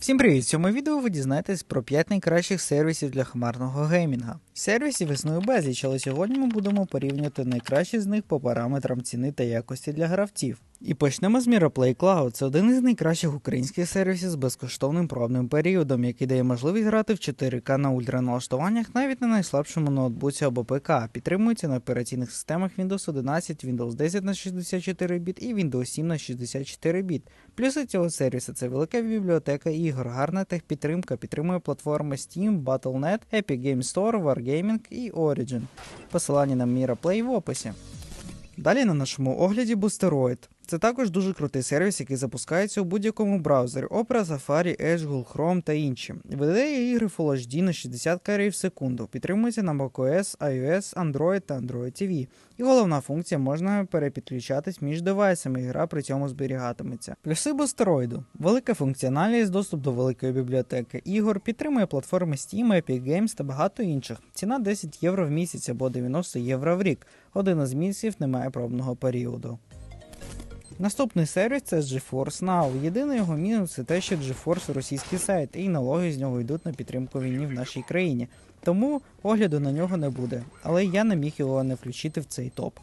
Всім привіт! В цьому відео ви дізнаєтесь про 5 найкращих сервісів для хмарного геймінга. Сервісів існує безліч, але сьогодні ми будемо порівнювати найкращі з них по параметрам ціни та якості для гравців. І почнемо з Miraplay Cloud. Це один із найкращих українських сервісів з безкоштовним пробним періодом, який дає можливість грати в 4К на ультраналаштуваннях навіть на найслабшому ноутбуці або ПК. Підтримується на операційних системах Windows 11, Windows 10 на 64 біт і Windows 7 на 64 біт. Плюси цього сервісу це велика бібліотека ігор, гарна техпідтримка, підтримує платформи Steam, Battle.net, Epic Games Store, Wargaming і Origin. Посилання на Miraplay в описі. Далі на нашому огляді Boosteroid. Це також дуже крутий сервіс, який запускається у будь-якому браузері Opera, Safari, Edge, Google Chrome та інші. Видає ігри Full HD на 60 кадрів в секунду, підтримується на macOS, iOS, Android та Android TV. І головна функція можна перепідключатись між девайсами, і гра при цьому зберігатиметься. Плюси Boosteroid. Велика функціональність, доступ до великої бібліотеки ігор, підтримує платформи Steam, Epic Games та багато інших. Ціна 10 євро в місяць або 90 євро в рік. Один із місяців немає пробного періоду. Наступний сервіс це GeForce Now. Єдиний його мінус це те, що GeForce російський сайт, і налоги з нього йдуть на підтримку війни в нашій країні. Тому огляду на нього не буде, але я не міг його не включити в цей топ.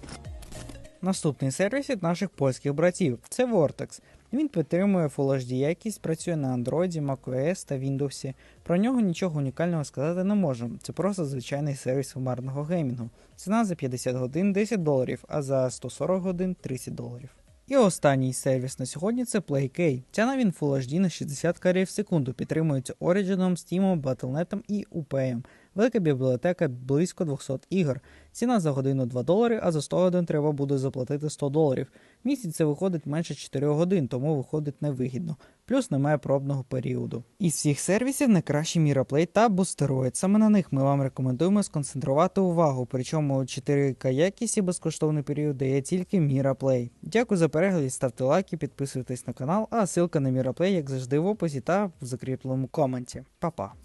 Наступний сервіс від наших польських братів це Vortex. Він підтримує Full HD якість, працює на Android, macOS та Windows. Про нього нічого унікального сказати не можу. Це просто звичайний сервіс хмарного геймінгу. Ціна за 50 годин 10 доларів, а за 140 годин 30 доларів. І останній сервіс на сьогодні це PlayKey. Ця він Full HD на 60 карів в секунду, підтримується Origin, Steam, Battle.net і UPM. Велика бібліотека близько 200 ігор. Ціна за годину 2 долари, а за 100 годин треба буде заплатити 100 доларів. Місяць це виходить менше 4 годин, тому виходить невигідно. Плюс немає пробного періоду. Із всіх сервісів найкращі Міраплей та Бустероїд. Саме на них ми вам рекомендуємо сконцентрувати увагу. Причому 4К якість і безкоштовний період дає тільки Міраплей. Дякую за перегляд, ставте лайки, підписуйтесь на канал, а ссылка на Міраплей, як завжди, в описі та в закріпленому коменті. Па-па!